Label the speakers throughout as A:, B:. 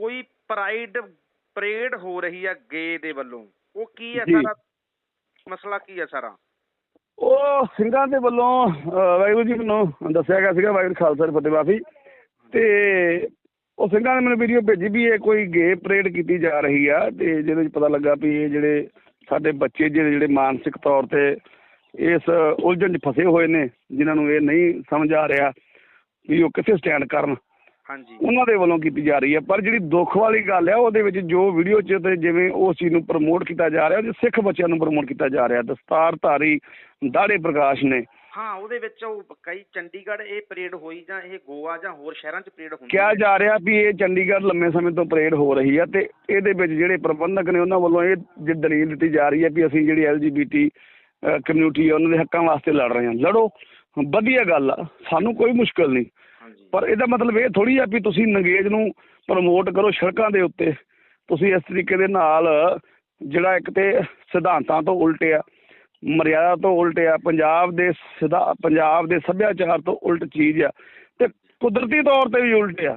A: ਕੋਈ pride parade ਹੋ ਰਹੀ ਆ ਗੇ ਦੇ ਵੱਲੋਂ। ਉਹ ਕੀ ਹੈ। ਸਾਰਾ ਮਸਲਾ ਕੀ ਹੈ ਸਾਰਾ?
B: ਉਹ ਸਿੰਘਾਂ ਦੇ ਵੱਲੋਂ ਵਾਹਿਗੁਰੂ ਜੀ ਨੂੰ ਦੱਸਿਆ ਗਿਆ ਸੀਗਾ ਵਾਹਿਗੁਰੂ ਖਾਲਸਾ ਜੀ ਫਤਿਹ ਬਾਫੀ ਤੇ ਉਹ ਸਿੰਘਾਂ ਨੇ ਮੈਨੂੰ ਵੀਡੀਓ ਭੇਜੀ ਵੀ ਇਹ ਕੋਈ ਗੇ ਪਰੇਡ ਕੀਤੀ ਜਾ ਰਹੀ ਆ ਤੇ ਜਿਹਦੇ ਵਿੱਚ ਪਤਾ ਲੱਗਾ ਵੀ ਇਹ ਜਿਹੜੇ ਸਾਡੇ ਬੱਚੇ ਜਿਹੜੇ ਜਿਹੜੇ ਮਾਨਸਿਕ ਤੌਰ ਤੇ ਇਸ ਉਲਝਣ 'ਚ ਫਸੇ ਹੋਏ ਨੇ ਜਿਨ੍ਹਾਂ ਨੂੰ ਇਹ ਨਹੀਂ ਸਮਝ ਆ ਰਿਹਾ ਵੀ ਉਹ ਕਿੱਥੇ ਸਟੈਂਡ ਕਰਨ।
A: ਹਾਂਜੀ।
B: ਉਹਨਾਂ ਦੇ ਵੱਲੋਂ ਕੀਤੀ ਜਾ ਰਹੀ ਹੈ। ਪਰ ਜਿਹੜੀ ਦੁੱਖ ਵਾਲੀ ਗੱਲ ਹੈ ਉਹਦੇ ਵਿੱਚ ਜੋ ਵੀਡੀਓ 'ਚ ਤੇ ਜਿਵੇਂ ਉਸ ਚੀਜ਼ ਨੂੰ ਪ੍ਰਮੋਟ ਕੀਤਾ ਜਾ ਰਿਹਾ ਉਹ ਸਿੱਖ ਬੱਚਿਆਂ ਨੂੰ ਪ੍ਰਮੋਟ ਕੀਤਾ ਜਾ ਰਿਹਾ। ਦਸਤਾਰਧਾਰੀ ਦਾੜੇ ਪ੍ਰਕਾਸ਼ ਨੇ।
A: ਹਾਂ ਉਹਦੇ ਵਿੱਚ ਉਹ ਕਈ ਚੰਡੀਗੜ੍ਹ ਇਹ ਪਰੇਡ ਹੋਈ ਜਾਂ ਇਹ ਗੋਆ ਜਾਂ ਹੋਰ ਸ਼ਹਿਰਾਂ 'ਚ ਪਰੇਡ ਹੁੰਦੀ
B: ਕਿਹਾ। ਜਾ ਰਿਹਾ ਵੀ ਇਹ ਚੰਡੀਗੜ੍ਹ ਲੰਮੇ ਸਮੇਂ ਤੋਂ ਪਰੇਡ ਹੋ ਰਹੀ ਹੈ ਤੇ ਇਹਦੇ ਵਿੱਚ ਜਿਹੜੇ ਪ੍ਰਬੰਧਕ ਨੇ ਉਹਨਾਂ ਵੱਲੋਂ ਇਹ ਜੇ ਦਲੀਲ ਦਿੱਤੀ ਜਾ ਰਹੀ ਹੈ ਵੀ ਅਸੀਂ ਜਿਹੜੀ ਐਲਜੀਬੀਟੀ ਕਮਿਊਨਿਟੀ ਹੈ ਉਹਨਾਂ ਦੇ ਹੱਕਾਂ ਵਾਸਤੇ ਲੜ ਰਹੇ ਹਾਂ। ਲੜੋ। ਵਧੀਆ ਗੱਲ ਆ। ਸਾਨੂੰ ਕੋਈ ਮੁਸ਼ਕਲ ਨਹੀਂ। ਪਰ ਇਹਦਾ ਮਤਲਬ ਇਹ ਥੋੜੀ ਆ ਵੀ ਤੁਸੀਂ ਨੰਗੇਜ ਨੂੰ ਪ੍ਰਮੋਟ ਕਰੋ ਸੜਕਾਂ ਦੇ ਉੱਤੇ। ਤੁਸੀਂ ਇਸ ਤਰੀਕੇ ਦੇ ਨਾਲ ਜਿਹੜਾ ਇੱਕ ਤੇ ਸਿਧਾਂਤਾਂ ਤੋਂ ਉਲਟ ਆ, ਮਰਿਆਦਾ ਤੋਂ ਉਲਟ ਆ, ਪੰਜਾਬ ਦੇ ਸਿਧਾ, ਪੰਜਾਬ ਦੇ ਸੱਭਿਆਚਾਰ ਤੋਂ ਉਲਟ ਚੀਜ਼ ਆ ਤੇ ਕੁਦਰਤੀ ਤੌਰ ਤੇ ਵੀ ਉਲਟ ਆ।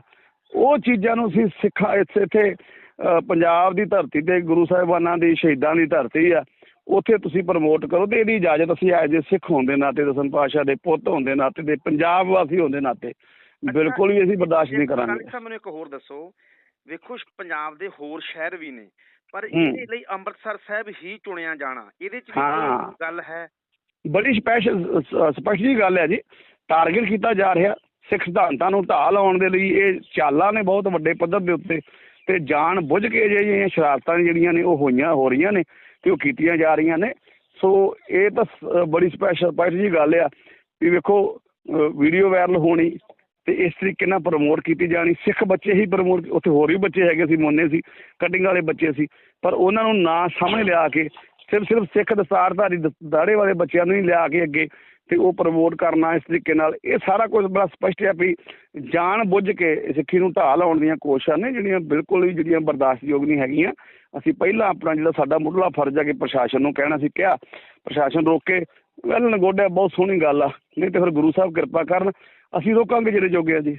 B: ਉਹ ਚੀਜ਼ਾਂ ਨੂੰ ਅਸੀਂ ਸਿੱਖਾਂ ਇੱਥੇ ਇੱਥੇ ਪੰਜਾਬ ਦੀ ਧਰਤੀ ਤੇ ਗੁਰੂ ਸਾਹਿਬਾਨਾਂ ਦੀ, ਸ਼ਹੀਦਾਂ ਦੀ ਧਰਤੀ ਆ। ਉੱਥੇ ਤੁਸੀਂ ਪ੍ਰਮੋਟ ਕਰੋ ਤੇ ਇਹਦੀ ਇਜਾਜ਼ਤ ਅਸੀਂ ਐਜ ਸਿੱਖ ਹੋਣ ਦੇ ਨਾਤੇ ਦਸਮ ਪਾਤਸ਼ਾਹ ਦੇ ਪੁੱਤ ਹੋਣ ਦੇ ਨਾਤੇ ਤੇ ਪੰਜਾਬ ਵਾਸੀ ਹੋਣ ਦੇ ਨਾਤੇ ਬਿਲਕੁਲ ਵੀ ਅਸੀਂ ਬਰਦਾਸ਼ਤ ਨਹੀਂ ਕਰਾਂਗੇ।
A: ਸਾਹਿਬ ਮੈਨੂੰ ਇੱਕ ਹੋਰ ਦੱਸੋ ਵੇਖੋ ਪੰਜਾਬ ਦੇ ਹੋਰ ਸ਼ਹਿਰ ਵੀ ਨੇ ਪਰ। ਇਹਦੇ ਲਈ ਅੰਮ੍ਰਿਤਸਰ ਸਾਹਿਬ ਹੀ ਚੁਣਿਆ ਜਾਣਾ ਇਹਦੇ 'ਚ ਵੀ ਗੱਲ ਹੈ?
B: ਬੜੀ ਸਪੈਸ਼ਲ ਸਪਸ਼ਟ ਜੀ ਗੱਲ ਹੈ ਜੀ ਟਾਰਗੇਟ ਕੀਤਾ ਜਾ ਰਿਹਾ ਸਿੱਖ ਸਿਧਾਂਤਾਂ ਨੂੰ ਢਾਹ ਲਾਉਣ ਦੇ ਲਈ ਇਹ ਚਾਲਾਂ ਨੇ ਬਹੁਤ ਵੱਡੇ ਪੱਧਰ ਦੇ ਉੱਤੇ ਤੇ ਜਾਣ ਬੁੱਝ ਕੇ ਜਿਹੜੀਆਂ ਸ਼ਰਾਰਤਾਂ ਜਿਹੜੀਆਂ ਨੇ ਉਹ ਹੋਈਆਂ ਹੋ ਰਹੀਆਂ ਨੇ ਤੇ ਉਹ ਕੀਤੀਆਂ ਜਾ ਰਹੀਆਂ ਨੇ। ਸੋ ਇਹ ਤਾਂ ਬੜੀ ਸਪੈਸ਼ਲ ਸਪਸ਼ਟ ਜੀ ਗੱਲ ਆ ਵੀ ਵੇਖੋ ਵੀਡੀਓ ਵਾਇਰਲ ਹੋਣੀ ਤੇ ਇਸ ਤਰੀਕੇ ਨਾਲ ਪ੍ਰਮੋਟ ਕੀਤੀ ਜਾਣੀ। ਸਿੱਖ ਬੱਚੇ ਹੀ ਪ੍ਰਮੋਟ ਉੱਥੇ ਹੋਰ ਵੀ ਬੱਚੇ ਹੈਗੇ ਸੀ, ਮੋਨੇ ਸੀ ਕਟਿੰਗ ਵਾਲੇ ਬੱਚੇ ਸੀ। ਪਰ ਉਹਨਾਂ ਨੂੰ ਨਾ ਸਾਹਮਣੇ ਲਿਆ ਕੇ, ਸਿਰਫ ਸਿਰਫ ਸਿੱਖ ਦਸਤਾਰਧਾਰੀ ਦ- ਦਾੜੇ ਵਾਲੇ ਬੱਚਿਆਂ ਨੂੰ ਹੀ ਲਿਆ ਕੇ ਅੱਗੇ ਤੇ ਉਹ ਪ੍ਰਮੋਟ ਕਰਨਾ ਇਸ ਤਰੀਕੇ ਨਾਲ। ਇਹ ਸਾਰਾ ਕੁਝ ਬੜਾ ਸਪਸ਼ਟ ਹੈ ਵੀ ਜਾਣ ਬੁੱਝ ਕੇ ਸਿੱਖੀ ਨੂੰ ਢਾਹ ਲਾਉਣ ਦੀਆਂ ਕੋਸ਼ਿਸ਼ਾਂ ਨੇ, ਜਿਹੜੀਆਂ ਬਿਲਕੁਲ ਵੀ ਜਿਹੜੀਆਂ ਬਰਦਾਸ਼ਤਯੋਗ ਨਹੀਂ ਹੈਗੀਆਂ। ਅਸੀਂ ਪਹਿਲਾਂ ਆਪਣਾ ਜਿਹੜਾ ਸਾਡਾ ਮੁੱਢਲਾ ਫਰਜ਼ ਹੈ ਕਿ ਪ੍ਰਸ਼ਾਸਨ ਨੂੰ ਕਹਿਣਾ ਸੀ, ਕਿਹਾ, ਪ੍ਰਸ਼ਾਸਨ ਰੋਕ ਕੇ ਵੈਲ ਨਗੋਡਿਆ, ਬਹੁਤ ਸੋਹਣੀ ਗੱਲ ਆ। ਨਹੀਂ ਤੇ ਫਿਰ ਗੁਰੂ ਸਾਹਿਬ ਕਿਰਪਾ ਕਰਨ, ਅਸੀਂ ਰੋਕਾਂਗੇ ਜਿਹੜੇ ਜੋਗੇ ਆ ਜੀ।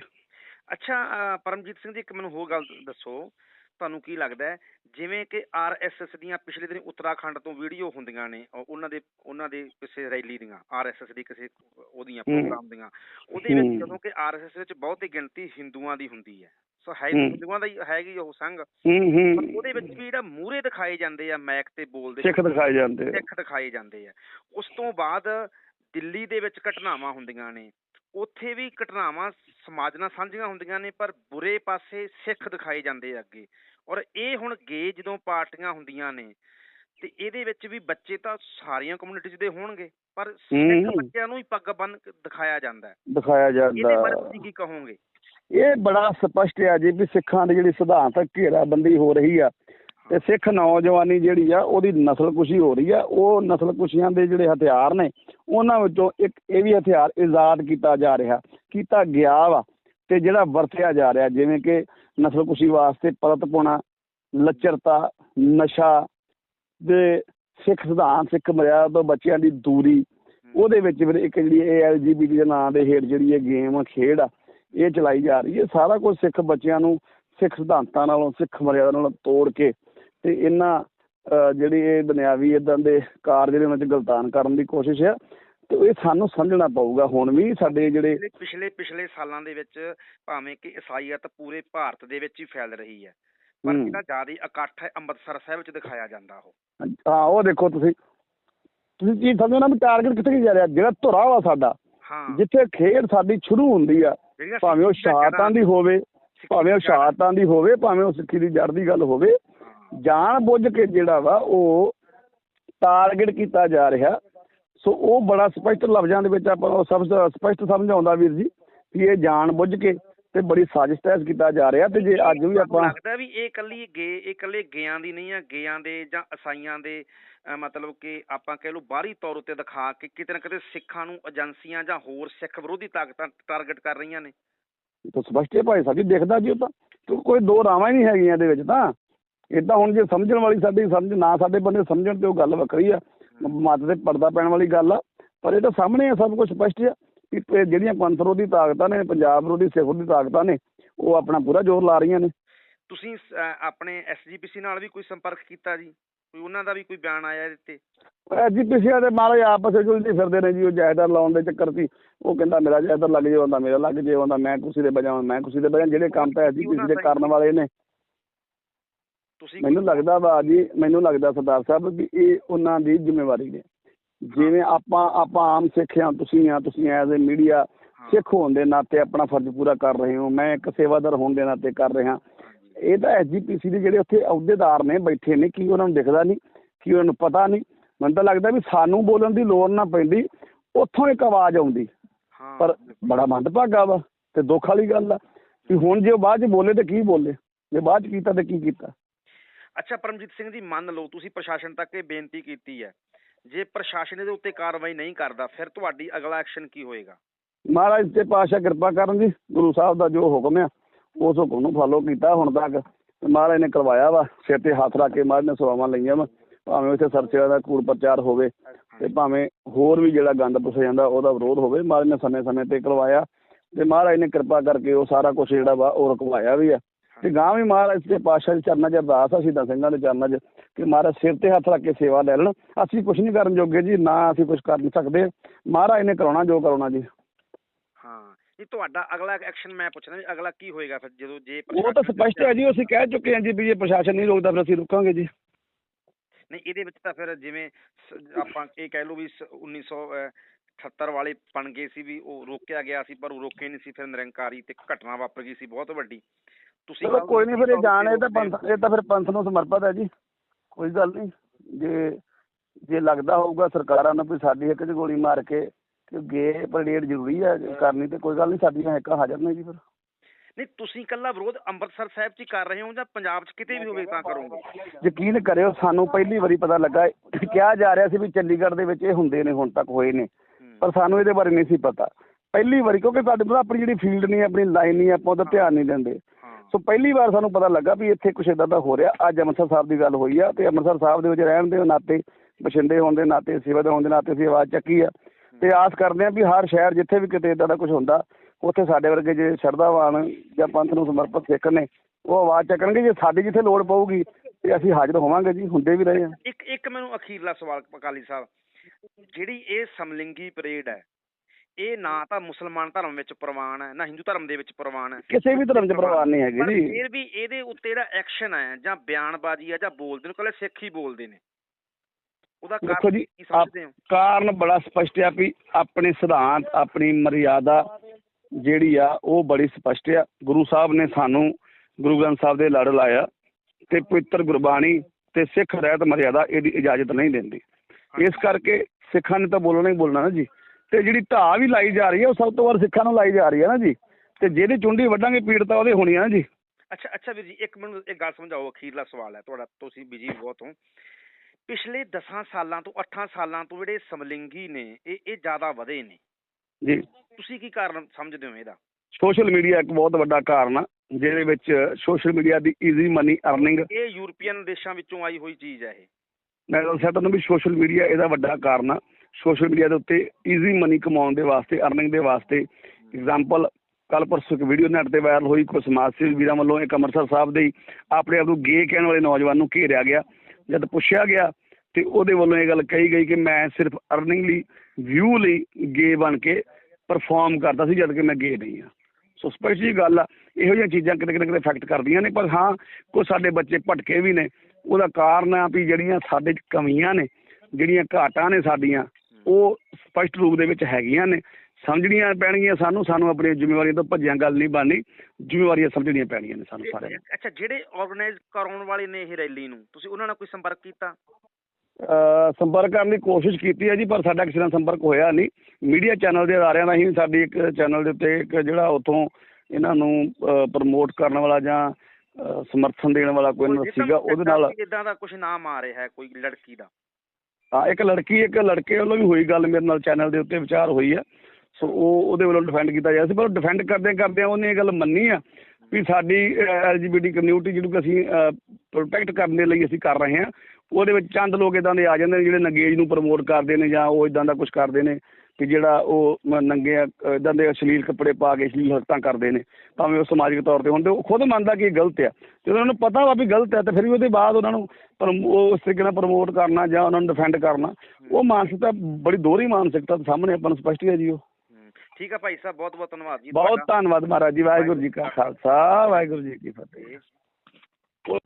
A: ਅੱਛਾ ਪਰਮਜੀਤ ਸਿੰਘ ਜੀ, ਇੱਕ ਮੈਨੂੰ ਹੋਰ ਗੱਲ ਦੱਸੋ। ਤੁਹਾਨੂੰ ਕੀ ਲੱਗਦਾ ਹੈ ਜਿਵੇਂ ਕਿ ਆਰਐਸਐਸ ਦੀਆਂ ਪਿਛਲੇ ਦਿਨ ਉੱਤਰਾਖੰਡ ਤੋਂ ਵੀਡੀਓ ਹੁੰਦੀਆਂ ਨੇ ਉਹ- ਉਹਨਾਂ ਦੇ ਉਹਨਾਂ ਦੇ ਕਿਸੇ ਰੈਲੀ ਦੀਆਂ ਆਰਐਸਐਸ ਦੀ ਕਿਸੇ ਉਹਦੀਆਂ। ਪ੍ਰੋਗਰਾਮ ਦੀਆਂ ਉਹਦੇ ਵਿੱਚ। ਜਦੋਂ ਕਿ ਆਰਐਸਐਸ ਵਿੱਚ ਬਹੁਤੀ ਗਿਣਤੀ ਹਿੰਦੂਆਂ ਦੀ ਹੁੰਦੀ ਹੈ ਸੋ ਹੈ। ਹਿੰਦੂਆਂ ਦਾ ਹੀ ਹੈਗੀ ਉਹ ਸੰਘ
B: ਹੂੰ
A: ਪਰ
B: ਹੂੰ
A: ਉਹਦੇ ਵਿੱਚ ਵੀ ਜਿਹੜਾ ਮੂਹਰੇ ਦਿਖਾਏ ਜਾਂਦੇ ਆ ਮੈਕ ਤੇ ਬੋਲਦੇ
B: ਸਿੱਖ ਦਿਖਾਏ ਜਾਂਦੇ ਆ।
A: ਸਿੱਖ ਦਿਖਾਏ ਜਾਂਦੇ ਆ ਉਸ ਤੋਂ ਬਾਅਦ ਦਿੱਲੀ ਦੇ ਵਿੱਚ ਘਟਨਾਵਾਂ ਹੁੰਦੀਆਂ ਨੇ ਉੱਥੇ ਵੀ ਘਟਨਾਵਾਂ ਸਮਾਜ ਨਾਲ ਸਾਂਝੀਆਂ ਹੁੰਦੀਆਂ ਨੇ ਪਰ ਬੁਰੇ ਪਾਸੇ ਸਿੱਖ ਦਿਖਾਏ ਜਾਂਦੇ ਆ ਅੱਗੇ। ਔਰ ਇਹ ਹੁਣ ਗੇ ਜਦੋਂ ਪਾਰਟੀਆਂ ਹੁੰਦੀਆਂ ਨੇ ਤੇ ਇਹਦੇ ਵਿੱਚ ਵੀ ਬੱਚੇ ਤਾਂ ਸਾਰੀਆਂ ਕਮਿਊਨਿਟੀਜ਼ ਦੇ ਹੋਣਗੇ ਪਰ ਸਿੱਖ। ਬੱਚਿਆਂ ਨੂੰ ਹੀ ਪੱਗ ਬੰਨ ਦਿਖਾਇਆ ਜਾਂਦਾ ਹੈ।
B: ਦਿਖਾਇਆ
A: ਇਹਦੇ ਬਾਰੇ
B: ਜਾਂਦਾ
A: ਤੁਸੀਂ ਕੀ ਕਹੋਗੇ?
B: ਇਹ ਬੜਾ ਸਪਸ਼ਟ ਹੈ ਜੀ ਵੀ ਸਿੱਖਾਂ ਦੀ ਜਿਹੜੀ ਸਿਧਾਂਤਕ ਘੇਰਾਬੰਦੀ ਹੋ ਰਹੀ ਆ। ਤੇ ਸਿੱਖ ਨੌਜਵਾਨੀ ਜਿਹੜੀ ਆ ਉਹਦੀ ਨਸਲਕੁਸ਼ੀ ਹੋ ਰਹੀ ਆ। ਉਹ ਨਸਲਕੁਸ਼ੀਆਂ ਦੇ ਜਿਹੜੇ ਹਥਿਆਰ ਨੇ ਉਹਨਾਂ ਵਿੱਚੋਂ ਇੱਕ ਇਹ ਵੀ ਹਥਿਆਰ ਇਜਾਦ ਕੀਤਾ ਜਾ ਰਿਹਾ ਕੀਤਾ ਗਿਆ ਵਾ ਤੇ ਜਿਹੜਾ ਵਰਤਿਆ ਜਾ ਰਿਹਾ ਜਿਵੇਂ ਕਿ ਨਸਲਕੁਸ਼ੀ ਵਾਸਤੇ ਪਰਤ ਪਾਉਣਾ ਲੱਚਰਤਾ ਨਸ਼ਾ ਦੇ ਸਿੱਖ ਸਿਧਾਂਤ ਸਿੱਖ ਮਰਿਆਦਾ ਤੋਂ ਬੱਚਿਆਂ ਦੀ ਦੂਰੀ ਉਹਦੇ ਵਿੱਚ ਫਿਰ ਇੱਕ ਜਿਹੜੀ ਇਹ ਐਲਜੀਬੀਟੀ ਦੇ ਨਾਂ ਦੇ ਹੇਠ ਜਿਹੜੀ ਇਹ ਗੇਮ ਖੇਡ ਆ ਇਹ ਚਲਾਈ ਜਾ ਰਹੀ ਹੈ। ਸਾਰਾ ਕੁਝ ਸਿੱਖ ਬੱਚਿਆਂ ਨੂੰ ਸਿੱਖ ਸਿਧਾਂਤਾਂ ਨਾਲੋਂ ਸਿੱਖ ਮਰਿਆਦਾ ਨਾਲੋਂ ਤੋੜ ਕੇ ਤੇ ਇਹਨਾਂ ਜਿਹੜੀ ਇਹ ਦੁਨਿਆਵੀ ਇਦਾਂ ਦੇ ਕਾਰ ਜਿਹੜੇ ਉਹਨਾਂ 'ਚ ਗਲਤਾਨ ਕਰਨ ਦੀ ਕੋਸ਼ਿਸ਼ ਹੈ ਤੇ ਇਹ ਸਾਨੂੰ ਸਮਝਣਾ ਪਊਗਾ ਹੁਣ ਵੀ ਸਾਡੇ ਜਿਹੜੇ
A: ਪਿਛਲੇ ਪਿਛਲੇ ਸਾਲਾਂ ਦੇ ਵਿੱਚ ਭਾਵੇਂ ਕਿ ਈਸਾਈਅਤ ਪੂਰੇ ਭਾਰਤ ਦੇ ਵਿੱਚ ਹੀ ਫੈਲ ਰਹੀ ਹੈ ਪਰ। ਜਿਹੜਾ ਜ਼ਿਆਦਾ ਇਕੱਠ ਹੈ ਅੰਮ੍ਰਿਤਸਰ ਸਾਹਿਬ ਵਿੱਚ ਦਿਖਾਇਆ ਜਾਂਦਾ ਉਹ
B: ਹਾਂ ਉਹ ਦੇਖੋ ਤੁਸੀਂ ਤੁਸੀਂ ਕੀ ਸਮਝੋ ਨਾ ਵੀ ਟਾਰਗੇਟ ਕਿੱਥੇ ਜਾ ਰਿਹਾ ਜਿਹੜਾ ਧੁਰਾ ਵਾ ਸਾਡਾ
A: ਹਾਂ
B: ਜਿੱਥੇ ਖੇਡ ਸਾਡੀ ਸ਼ੁਰੂ ਹੁੰਦੀ ਆ ਭਾਵੇਂ ਉਹ ਸ਼ਹਾਦਤਾਂ ਦੀ ਹੋਵੇ ਭਾਵੇਂ ਉਹ ਸ਼ਹਾਦਤਾਂ ਦੀ ਹੋਵੇ ਭਾਵੇਂ ਉਹ ਸਿੱਖੀ ਦੀ ਜੜ ਦੀ ਗੱਲ ਹੋਵੇ। ਜਾਣ ਬੁੱਝ ਕੇ ਜਿਹੜਾ ਵਾ ਉਹ ਟਾਰਗੇਟ ਕੀਤਾ ਜਾ ਰਿਹਾ। ਸੋ ਉਹ ਬੜਾ ਸਪਸ਼ਟ ਲਫ਼ਜ਼ਾਂ ਦੇ ਵਿੱਚ ਆਪਾਂ ਨੂੰ ਸਭ ਸਪਸ਼ਟ ਸਮਝ ਆਉਂਦਾ ਵੀਰ ਜੀ ਕਿ ਇਹ ਜਾਣ ਬੁੱਝ ਕੇ ਤੇ ਬੜੀ ਸਾਜ਼ਿਸ਼ ਤਹਿਤ ਕੀਤਾ ਜਾ ਰਿਹਾ ਤੇ ਜੇ ਅੱਜ ਵੀ ਆਪਾਂ
A: ਲੱਗਦਾ ਵੀ ਇਹ ਇਕੱਲੀ ਗੇ ਇਹ ਇਕੱਲੇ ਗਿਆਂ ਦੀ ਨਹੀਂ ਆ ਗਿਆਂ ਦੇ ਜਾਂ ਈਸਾਈਆਂ ਦੇ ਮਤਲਬ ਕਿ ਆਪਾਂ ਕਹਿ ਲਓ ਬਾਹਰੀ ਤੌਰ ਉੱਤੇ ਦਿਖਾ ਕੇ ਕਿਤੇ ਨਾ ਕਿਤੇ ਸਿੱਖਾਂ ਨੂੰ ਏਜੰਸੀਆਂ ਜਾਂ ਹੋਰ ਸਿੱਖ ਵਿਰੋਧੀ ਤਾਕਤਾਂ ਟਾਰਗੇਟ ਕਰ ਰਹੀਆਂ ਨੇ।
B: ਤਾਂ ਸਪਸ਼ਟ ਹੈ ਭਾਈ ਸਾਹਿਬ ਜੀ ਦਿਖਦਾ ਜੀ ਉਹ ਤਾਂ ਕੋਈ ਦੋ ਰਾਵਾਂ ਹੀ ਨਹੀਂ ਹੈਗੀਆਂ ਇਹਦੇ ਵਿੱਚ ਤਾਂ। ਇਦਾਂ ਹੁਣ ਜੇ ਸਮਝਣ ਵਾਲੀ ਸਾਡੀ ਸਮਝ ਨਾ ਸਾਡੇ ਬੰਦੇ ਸਮਝਣ ਤੇ ਉਹ ਗੱਲ ਵੱਖਰੀ ਆ। ਮੱਤ ਤੇ ਪਰਦਾ ਪੈਣ ਵਾਲੀ ਗੱਲ ਆ। ਪਰ ਇਹ ਤਾਂ ਸਾਹਮਣੇ ਆ ਸਭ ਕੁਝ ਸਪਸ਼ਟ ਆ ਕਿ ਜਿਹੜੀਆਂ ਪੰਥ ਵਿਰੋਧੀ ਤਾਕਤਾਂ ਨੇ ਪੰਜਾਬ ਵਿਰੋਧੀ ਸਿੱਖ ਵਿਰੋਧੀ ਤਾਕਤਾਂ ਨੇ ਉਹ ਆਪਣਾ ਪੂਰਾ ਜ਼ੋਰ ਲਾ ਰਹੀਆਂ ਨੇ।
A: ਤੁਸੀਂ ਸ- ਆਪਣੇ ਐਸਜੀਪੀਸੀ ਨਾਲ ਵੀ ਕੋਈ ਸੰਪਰਕ ਕੀਤਾ ਜੀ? ਕੋਈ ਉਹਨਾਂ ਦਾ ਵੀ ਕੋਈ ਬਿਆਨ ਆਇਆ ਇਹਦੇ ਤੇ?
B: ਐਜੀਪੀਸੀਆ ਦੇ ਮਾਰੇ ਆਪਸ ਵਿੱਚ ਉਲਝੇ ਫਿਰਦੇ ਨੇ ਜੀ ਉਹ ਜਾਇਦਾਦ ਲਾਉਣ ਦੇ ਚੱਕਰ 'ਚ ਹੀ। ਉਹ ਕਹਿੰਦਾ ਮੇਰਾ ਜਾਇਦਾਦ ਲੱਗ ਜੇ ਹੁੰਦਾ ਮੇਰਾ ਲੱਗ ਜੇ ਹੁੰਦਾ ਮੈਂ ਕੁਰਸੀ ਤੇ ਬਜਾਵਾਂ ਮੈਂ ਕੁਰਸੀ ਤੇ ਬਜਾਂ ਜਿਹੜੇ ਕੰਮ ਤਾਂ ਐਜੀਪੀਸੀ ਦੇ ਕਰਨ ਵਾਲੇ ਨੇ
A: ਤੁਸੀਂ
B: ਮੈਨੂੰ ਲੱਗਦਾ ਵਾ ਜੀ ਮੈਨੂੰ ਲੱਗਦਾ ਸਰਦਾਰ ਸਾਹਿਬ ਵੀ ਇਹ ਉਹਨਾਂ ਦੀ ਜ਼ਿੰਮੇਵਾਰੀ ਨੇ। ਜਿਵੇਂ ਆਪਾਂ ਆਪਾਂ ਆਮ ਸਿੱਖ ਹਾਂ ਤੁਸੀਂ ਆ ਤੁਸੀਂ ਐਜ਼ ਏ ਮੀਡੀਆ ਸਿੱਖ ਹੋਣ ਦੇ ਨਾਤੇ ਆਪਣਾ ਫਰਜ਼ ਪੂਰਾ ਕਰ ਰਹੇ ਹੋ। ਮੈਂ ਇੱਕ ਸੇਵਾਦਾਰ ਹੋਣ ਦੇ ਨਾਤੇ ਕਰ ਰਿਹਾ। ਇਹ ਤਾਂ ਐਸਜੀਪੀਸੀ ਦੇ ਜਿਹੜੇ ਉੱਥੇ ਅਹੁਦੇਦਾਰ ਨੇ ਬੈਠੇ ਨੇ ਕੀ ਉਹਨਾਂ ਨੂੰ ਦਿਖਦਾ ਨਹੀਂ ਕੀ ਉਹਨਾਂ ਨੂੰ ਪਤਾ ਨਹੀਂ। ਮੈਨੂੰ ਤਾਂ ਲੱਗਦਾ ਵੀ ਸਾਨੂੰ ਬੋਲਣ ਦੀ ਲੋੜ ਨਾ ਪੈਂਦੀ ਉੱਥੋਂ ਇੱਕ ਆਵਾਜ਼ ਆਉਂਦੀ। ਪਰ ਬੜਾ ਮੰਦਭਾਗਾ ਵਾ ਤੇ ਦੁੱਖ ਵਾਲੀ ਗੱਲ ਆ ਕਿ ਹੁਣ ਜੇ ਬਾਅਦ ਚ ਬੋਲੇ ਤੇ ਕੀ ਬੋਲੇ? ਜੇ ਬਾਅਦ ਚ ਕੀਤਾ ਤੇ ਕੀ ਕੀਤਾ?
A: ਅੱਛਾ, ਪਰਮਜੀਤ ਸਿੰਘ ਜੀ, ਮੰਨ ਲਓ ਤੁਸੀਂ ਪ੍ਰਸ਼ਾਸਨ ਤੱਕ ਇਹ ਬੇਨਤੀ ਕੀਤੀ ਹੈ, ਜੇ ਪ੍ਰਸ਼ਾਸਨ ਇਹਦੇ ਉੱਤੇ ਕਾਰਵਾਈ ਨਹੀਂ ਕਰਦਾ, ਫਿਰ ਤੁਹਾਡੀ ਅਗਲਾ ਐਕਸ਼ਨ ਕੀ ਹੋਏਗਾ?
B: ਮਹਾਰਾਜ, ਤੇ ਪਾਸ਼ਾ ਕਿਰਪਾ ਕਰਨ ਜੀ, ਗੁਰੂ ਸਾਹਿਬ ਦਾ ਜੋ ਹੁਕਮ ਆ, ਉਸ ਹੁਕਮ ਨੂੰ ਫਾਲੋ ਕੀਤਾ ਹੁਣ ਤੱਕ ਮਹਾਰਾਜ ਨੇ ਕਰਵਾਇਆ ਵਾ, ਸਿਰ ਤੇ ਹੱਥ ਰੱਖ ਕੇ ਮਹਾਰਾਜ ਨੇ ਸੇਵਾਵਾਂ ਲਈਆਂ ਵਾ, ਭਾਵੇਂ ਉੱਥੇ ਸਰਚੇ ਦਾ ਕੂੜ ਪ੍ਰਚਾਰ ਹੋਵੇ, ਤੇ ਭਾਵੇਂ ਹੋਰ ਵੀ ਜਿਹੜਾ ਗੰਦ ਪੁੱਛ ਜਾਂਦਾ, ਉਹਦਾ ਵਿਰੋਧ ਹੋਵੇ, ਮਹਾਰਾਜ ਨੇ ਸਮੇਂ-ਸਮੇਂ ਤੇ ਕਰਵਾਇਆ, ਤੇ ਮਹਾਰਾਜ ਨੇ ਕਿਰਪਾ ਕਰਕੇ ਉਹ ਸਾਰਾ ਕੁਝ ਜਿਹੜਾ ਵਾ, ਉਹ ਰੁਕਵਾਇਆ ਵੀ ਆ। ਤੇ ਗਾਂ ਵੀ ਮਹਾਰਾਜ ਦੇ ਪਾਤਸ਼ਾਹ ਦੇ ਚਰਨਾਂ 'ਚ ਅਰਦਾਸ ਆ ਸ਼ਹੀਦਾਂ ਸਿੰਘਾਂ ਦੇ ਚਰਨਾਂ 'ਚ ਕਿ ਮਹਾਰਾਜ ਸਿਰ ਤੇ ਹੱਥ ਰੱਖ ਕੇ ਸੇਵਾ ਲੈ ਲੈਣ। ਅਸੀਂ ਕੁਝ ਨਹੀਂ ਕਰਨ ਜੋਗੇ ਜੀ ਨਾ ਅਸੀਂ ਕੁਝ ਕਰ ਨਹੀਂ ਸਕਦੇ। ਮਹਾਰਾਜ ਨੇ ਕਰਾਉਣਾ ਜੋ ਕਰਾਉਣਾ ਜੀ।
A: ਹਾਂ ਇਹ ਤੁਹਾਡਾ ਅਗਲਾ ਐਕਸ਼ਨ ਮੈਂ ਪੁੱਛਣਾ ਵੀ ਅਗਲਾ ਕੀ ਹੋਏਗਾ ਫਿਰ ਜਦੋਂ ਜੇ
B: ਉਹ ਤਾਂ ਸਪਸ਼ਟ ਹੈ ਜੀ ਅਸੀਂ ਕਹਿ ਚੁੱਕੇ ਹਾਂ ਜੀ ਵੀ ਜੇ ਪ੍ਰਸ਼ਾਸਨ ਨਹੀਂ ਰੋਕਦਾ ਫਿਰ ਅਸੀਂ ਰੁਕਾਂਗੇ ਜੀ।
A: ਨਹੀਂ ਇਹਦੇ ਵਿੱਚ ਤਾਂ ਫਿਰ ਜਿਵੇਂ ਆਪਾਂ ਇਹ ਕਹਿ ਲਓ ਵੀ ਸ- 1978 ਵਾਲੇ ਬਣ ਗਏ ਸੀ ਵੀ ਉਹ ਰੋਕਿਆ ਗਿਆ ਸੀ ਪਰ ਉਹ ਰੋਕੇ ਨਹੀਂ ਸੀ ਫਿਰ ਨਿਰੰਕਾਰੀ ਤੇ ਘਟਨਾ ਵਾਪਰ ਗਈ ਸੀ ਬਹੁਤ ਵੱਡੀ। ਤੁਸੀਂ
B: ਚਲੋ ਕੋਈ ਨਹੀਂ ਫਿਰ ਇਹ ਜਾਣ ਇਹ ਤਾਂ ਪੰਥ ਇਹ ਤਾਂ ਫਿਰ ਪੰਥ ਨੂੰ ਸਮਰਪਿਤ ਹੈ ਜੀ। ਕੋਈ ਗੱਲ ਨਹੀਂ ਜੇ ਜੇ ਲੱਗਦਾ ਹੋਊਗਾ ਸਰਕਾਰਾਂ ਨੂੰ ਵੀ ਸਾਡੀ ਇੱਕ 'ਚ ਗੋਲੀ ਮਾਰ ਕੇ ਕਿ ਗੇ ਪਰੇਡ ਜ਼ਰੂਰੀ ਹੈ ਕਰਨੀ ਤੇ ਕੋਈ ਗੱਲ ਨਹੀਂ ਸਾਡੀਆਂ ਹੱਕਾਂ ਹਾਜ਼ਰ ਨੇ ਜੀ ਫਿਰ।
A: ਨਹੀਂ ਤੁਸੀਂ ਇਕੱਲਾ ਵਿਰੋਧ ਅੰਮ੍ਰਿਤਸਰ ਸਾਹਿਬ 'ਚ ਕਰ ਰਹੇ ਹੋ ਜਾਂ ਪੰਜਾਬ 'ਚ ਕਿਤੇ ਵੀ ਹੋਵੇ ਤਾਂ ਕਰੋਗੇ?
B: ਯਕੀਨ ਕਰਿਓ ਸਾਨੂੰ ਪਹਿਲੀ ਵਾਰੀ ਪਤਾ ਲੱਗਾ ਕਿਹਾ ਜਾ ਰਿਹਾ ਸੀ ਵੀ ਚੰਡੀਗੜ੍ਹ ਦੇ ਵਿੱਚ ਇਹ ਹੁੰਦੇ ਨੇ ਹੁਣ ਤੱਕ ਹੋਏ ਨੇ। ਪਰ ਸਾਨੂੰ ਇਹਦੇ ਬਾਰੇ ਨਹੀਂ ਸੀ ਪਤਾ। ਪਹਿਲੀ ਵਾਰੀ ਕਿਉਂਕਿ ਸਾਡੇ ਕੋਲ ਆਪਣੀ ਜਿਹੜੀ ਫੀਲਡ ਨਹੀਂ ਆਪਣੀ ਲਾਈਨ ਨਹੀਂ ਆਪਾਂ ਉਹਦਾ ਧਿਆਨ ਨਹੀਂ ਦਿੰਦੇ। ਸੋ ਪਹਿਲੀ ਵਾਰ ਸਾਨੂੰ ਪਤਾ ਲੱਗਾ ਵੀ ਇੱਥੇ ਕੁਛ ਇਦਾਂ ਦਾ ਹੋ ਰਿਹਾ। ਅੱਜ ਅੰਮ੍ਰਿਤਸਰ ਸਾਹਿਬ ਦੀ ਗੱਲ ਹੋਈ ਆ ਤੇ ਅੰਮ੍ਰਿਤਸਰ ਸਾਹਿਬ ਦੇ ਵਿੱਚ ਰਹਿਣ ਦੇ ਨਾਤੇ ਬਸ਼ਿੰਦੇ ਹੋਣ ਦੇ ਨਾਤੇ, ਸੇਵਾ ਹੋਣ ਦੇ ਨਾਤੇ ਅਸੀਂ ਆਵਾਜ਼ ਚੱਕੀ ਆ। ਤੇ ਆਸ ਕਰਦੇ ਆ ਵੀ ਹਰ ਸ਼ਹਿਰ ਜਿੱਥੇ ਵੀ ਕਿਤੇ ਇਦਾਂ ਦਾ ਕੁਝ ਹੁੰਦਾ, ਉੱਥੇ ਸਾਡੇ ਵਰਗੇ ਜੇ ਸ਼ਰਧਾਵਾਨ ਜਾਂ ਪੰਥ ਨੂੰ ਸਮਰਪਿਤ ਸਿੱਖ ਨੇ, ਉਹ ਆਵਾਜ਼ ਚੱਕਣਗੇ ਜੇ ਸਾਡੀ ਜਿੱਥੇ ਲੋੜ ਪਊਗੀ ਤੇ ਅਸੀਂ ਹਾਜ਼ਰ ਹੋਵਾਂਗੇ ਜੀ, ਹੁੰਦੇ ਵੀ ਰਹੇ ਆ।
A: ਇੱਕ ਇੱਕ ਮੈਨੂੰ ਅਖੀਰਲਾ ਸਵਾਲ ਅਕਾਲੀ ਸਾਹਿਬ, ਜਿਹੜੀ ਇਹ ਸਮਲਿੰਗੀ ਪਰੇਡ ਹੈ ਇਹ ਨਾ ਤਾਂ ਮੁਸਲਮਾਨ ਧਰਮ ਵਿੱਚ ਪ੍ਰਵਾਨ ਹੈ ਨਾ ਹਿੰਦੂ ਧਰਮ ਦੇ ਵਿੱਚ ਪ੍ਰਵਾਨ ਹੈ।
B: ਕਿਸੇ ਵੀ ਧਰਮ 'ਚ ਪ੍ਰਵਾਨ ਨਹੀਂ ਹੈਗੀ ਜੀ।
A: ਫਿਰ ਵੀ ਇਹਦੇ ਉੱਤੇ ਜਿਹੜਾ ਐਕਸ਼ਨ ਹੈ ਜਾਂ ਬਿਆਨਬਾਜ਼ੀ ਹੈ ਜਾਂ ਬੋਲਦੇ ਨੇ ਕੱਲੇ ਸਿੱਖ ਹੀ ਬੋਲਦੇ ਨੇ। ਉਹਦਾ ਕਾਰਨ ਕੀ ਸਮਝਦੇ ਹੋ?
B: ਕਾਰਨ ਬੜਾ ਸਪਸ਼ਟ ਆ ਵੀ ਆਪਣੇ ਸਿਧਾਂਤ ਆਪਣੀ ਮਰਿਆਦਾ ਜਿਹੜੀ ਆ ਉਹ ਬੜੀ ਸਪਸ਼ਟ ਆ। ਗੁਰੂ ਸਾਹਿਬ ਨੇ ਸਾਨੂੰ ਗੁਰੂ ਗ੍ਰੰਥ ਸਾਹਿਬ ਦੇ ਲੜ ਲਾਇਆ ਤੇ ਪਵਿੱਤਰ ਗੁਰਬਾਣੀ ਤੇ ਸਿੱਖ ਰਹਿਤ ਮਰਿਆਦਾ ਇਹਦੀ ਇਜਾਜ਼ਤ ਨਹੀਂ ਦਿੰਦੀ। ਇਸ ਕਰਕੇ ਸਿੱਖਾਂ ਨੇ ਤਾਂ ਬੋਲਣਾ ਹੀ ਬੋਲਣਾ ਨਾ ਜੀ। ਤੇ ਜਿਹੜੀ ਢਾਹ ਵੀ ਲਾਈ ਜਾ ਰਹੀ ਹੈ ਉਹ ਸਭ ਤੋਂ ਵੱਧ ਸਿੱਖਾਂ ਨੂੰ ਲਾਈ ਜਾ ਰਹੀ ਹੈ ਨਾ ਜੀ। ਤੇ ਜਿਹਦੀ ਚੁੰਡੀ ਵੱਢਾਂਗੇ ਪੀੜ ਤਾਂ ਉਹਦੇ ਹੋਣੀ ਆ ਨਾ ਜੀ।
A: ਅੱਛਾ ਅੱਛਾ ਵੀਰ ਜੀ ਇੱਕ ਮੈਨੂੰ ਇੱਕ ਗੱਲ ਸਮਝਾਓ ਅਖੀਰਲਾ ਸਵਾਲ ਹੈ ਤੁਹਾਡਾ ਤੁਸੀਂ ਬਿਜ਼ੀ ਬਹੁਤ ਹੋ। ਪਿਛਲੇ 10 ਸਾਲਾਂ ਤੋਂ 8 ਸਾਲਾਂ ਤੋਂ ਜਿਹੜੇ ਸਮਲਿੰਗੀ ਨੇ ਇਹ ਇਹ ਜ਼ਿਆਦਾ ਵਧੇ ਨੇ।
B: ਜੀ।
A: ਤੁਸੀਂ ਕੀ ਕਾਰਨ ਸਮਝਦੇ ਹੋ ਇਹਦਾ?
B: ਸੋਸ਼ਲ ਮੀਡੀਆ ਇੱਕ ਬਹੁਤ ਵੱਡਾ ਕਾਰਨ ਆ ਜਿਹਦੇ ਵਿੱਚ ਸੋਸ਼ਲ ਮੀਡੀਆ ਦੀ ਈਜ਼ੀ ਮਨੀ ਅਰਨਿੰਗ
A: ਇਹ ਯੂਰਪੀਅਨ ਦੇਸ਼ਾਂ ਵਿੱਚੋਂ ਆਈ ਹੋਈ ਚੀਜ਼ ਹੈ ਇਹ।
B: ਮੈਂ ਦੱਸਿਆ ਤੁਹਾਨੂੰ ਵੀ ਸੋਸ਼ਲ ਮੀਡੀਆ ਇਹਦਾ ਵੱਡਾ ਕਾਰਨ ਆ। ਸੋਸ਼ਲ ਮੀਡੀਆ ਦੇ ਉੱਤੇ ਈਜ਼ੀ ਮਨੀ ਕਮਾਉਣ ਦੇ ਵਾਸਤੇ ਅਰਨਿੰਗ ਦੇ ਵਾਸਤੇ ਐਗਜ਼ਾਮਪਲ ਕੱਲ ਪਰਸੋਂ ਇੱਕ ਵੀਡੀਓ ਨੈਟ ਤੇ ਵਾਇਰਲ ਹੋਈ ਕੋਈ ਸਮਾਜ ਸੇਵੀ ਵੀਰਾਂ ਵੱਲੋਂ ਇੱਕ ਅੰਮ੍ਰਿਤਸਰ ਸਾਹਿਬ ਦੇ ਆਪਣੇ ਆਪ ਨੂੰ ਗੇ ਕਹਿਣ ਵਾਲੇ ਨੌਜਵਾਨ ਨੂੰ ਘੇਰਿਆ ਗਿਆ, ਜਦ ਪੁੱਛਿਆ ਗਿਆ ਤੇ ਉਹਦੇ ਵੱਲੋਂ ਇਹ ਗੱਲ ਕਹੀ ਗਈ ਕਿ ਮੈਂ ਸਿਰਫ ਅਰਨਿੰਗ ਲਈ ਵਿਊ ਲਈ ਗੇ ਬਣ ਕੇ ਪਰਫਾਰਮ ਕਰਦਾ ਸੀ, ਜਦ ਕਿ ਮੈਂ ਗੇ ਨਹੀਂ ਆ ਸੋ ਸਪਸ਼ਟ ਜੀ ਗੱਲ ਆ, ਇਹੋ ਜਿਹੀਆਂ ਚੀਜ਼ਾਂ ਕਿਤੇ ਕਿਤੇ ਇਫੈਕਟ ਕਰਦੀਆਂ ਨੇ, ਪਰ ਹਾਂ ਕੋਈ ਸਾਡੇ ਬੱਚੇ ਭਟਕੇ ਵੀ ਨੇ, ਉਹਦਾ ਕਾਰਨ ਆ ਵੀ ਜਿਹੜੀਆਂ ਸਾਡੇ 'ਚ ਕਮੀਆਂ ਨੇ, ਜਿਹੜੀਆਂ ਘਾਟਾਂ ਨੇ ਸਾਡੀਆਂ ਉਹ ਸਪਸ਼ਟ ਰੂਪ ਦੇ ਵਿੱਚ ਹੈਗੀਆਂ ਨੇ। ਸਮਝਣੀਆਂ ਪੈਣਗੀਆਂ ਸਾਨੂੰ ਸਾਨੂੰ ਆਪਣੀਆਂ ਜ਼ਿੰਮੇਵਾਰੀਆਂ ਤੋਂ ਭੱਜਿਆ ਗੱਲ ਨਹੀਂ ਬਣਨੀ। ਜ਼ਿੰਮੇਵਾਰੀਆਂ ਸਮਝਣੀਆਂ ਪੈਣੀਆਂ ਨੇ ਸਾਨੂੰ ਸਾਰਿਆਂ ਨੂੰ।
A: ਅੱਛਾ ਜਿਹੜੇ ਆਰਗੇਨਾਈਜ਼ ਕਰਾਉਣ ਵਾਲੇ ਨੇ ਇਹ ਰੈਲੀ ਨੂੰ ਤੁਸੀਂ ਉਹਨਾਂ ਨਾਲ ਕੋਈ ਸੰਪਰਕ ਕੀਤਾ?
B: ਸੰਪਰਕ ਕਰਨ ਦੀ ਕੋਸ਼ਿਸ਼ ਕੀਤੀ ਹੈ ਜੀ ਪਰ ਸਾਡਾ ਕਿਸੇ ਨਾਲ ਸੰਪਰਕ ਹੋਇਆ ਨਹੀਂ। ਮੀਡੀਆ ਚੈਨਲ ਦੇ ਅਦਾਰਿਆਂ ਰਾਹੀਂ ਸਾਡੀ ਇੱਕ ਚੈਨਲ ਦੇ ਉੱਤੇ ਇੱਕ ਜਿਹੜਾ ਉਥੋਂ ਇਹਨਾਂ ਨੂੰ ਪ੍ਰਮੋਟ ਕਰਨ ਵਾਲਾ ਜਾਂ ਸਮਰਥਨ ਦੇਣ ਵਾਲਾ ਕੋਈ ਨਾ ਸੀਗਾ ਉਹਦੇ ਨਾਲ
A: ਇਦਾਂ ਦਾ ਕੁਝ ਨਾਮ ਆ ਰਿਹਾ ਹੈ ਕੋਈ ਲੜਕੀ ਦਾ।
B: ਹਾਂ, ਇੱਕ ਲੜਕੀ, ਇੱਕ ਲੜਕੇ ਵੱਲੋਂ ਵੀ ਹੋਈ ਗੱਲ ਮੇਰੇ ਨਾਲ ਚੈਨਲ ਦੇ ਉੱਤੇ ਵਿਚਾਰ ਹੋਈ ਆ। ਸੋ ਉਹ ਉਹਦੇ ਵੱਲੋਂ ਡਿਫੈਂਡ ਕੀਤਾ ਗਿਆ ਸੀ, ਪਰ ਡਿਫੈਂਡ ਕਰਦੇ ਕਰਦੇ ਉਹਨੇ ਇਹ ਗੱਲ ਮੰਨੀ ਆ ਵੀ ਸਾਡੀ ਐਲਜੀਬੀਟੀ ਕਮਿਊਨਿਟੀ ਜਿਹਨੂੰ ਅਸੀਂ ਪ੍ਰੋਟੈਕਟ ਕਰਨ ਦੇ ਲਈ ਅਸੀਂ ਕਰ ਰਹੇ ਹਾਂ, ਉਹਦੇ ਵਿੱਚ ਚੰਦ ਲੋਕ ਇਦਾਂ ਦੇ ਆ ਜਾਂਦੇ ਨੇ ਜਿਹੜੇ ਨਗੇਜ ਨੂੰ ਪ੍ਰਮੋਟ ਕਰਦੇ ਨੇ ਜਾਂ ਉਹ ਇਦਾਂ ਦਾ ਕੁਝ ਕਰਦੇ ਨੇ। ਕਿ ਜਿਹੜਾ ਉਹ ਨੰਗੇ ਇਦਾਂ ਦੇ ਅਸ਼ਲੀਲ ਕੱਪੜੇ ਪਾ ਕੇ ਅਸ਼ਲੀਲ ਹਰਕਤਾਂ ਕਰਦੇ ਨੇ ਭਾਵੇਂ ਉਹ ਸਮਾਜਿਕ ਤੌਰ ਤੇ ਹੁੰਦੇ ਉਹ ਖੁਦ ਮੰਨਦਾ ਕਿ ਇਹ ਗਲਤ ਆ। ਜਦੋਂ ਉਹਨਾਂ ਨੂੰ ਪਤਾ ਵਾ ਵੀ ਗਲਤ ਹੈ ਤੇ ਫਿਰ ਵੀ ਉਹਦੇ ਬਾਅਦ ਉਹਨਾਂ ਨੂੰ ਉਸ ਤਰੀਕੇ ਨਾਲ ਪ੍ਰਮੋਟ ਕਰਨਾ ਜਾਂ ਉਹਨਾਂ ਨੂੰ ਡਿਫੈਂਡ ਕਰਨਾ ਉਹ ਮਾਨਸਿਕਤਾ ਬੜੀ ਦੋਹਰੀ ਮਾਨਸਿਕਤਾ ਸਾਹਮਣੇ ਆਪਾਂ ਨੂੰ ਸਪਸ਼ਟ ਹੈ ਜੀ ਉਹ।
A: ਠੀਕ ਆ ਭਾਈ ਸਾਹਿਬ ਬਹੁਤ ਬਹੁਤ ਧੰਨਵਾਦ ਜੀ
B: ਬਹੁਤ। ਧੰਨਵਾਦ ਮਹਾਰਾਜ ਜੀ ਵਾਹਿਗੁਰੂ ਜੀ ਕਾ ਖਾਲਸਾ ਵਾਹਿਗੁਰੂ ਜੀ ਕੀ ਫਤਿਹ।
A: ਤੇ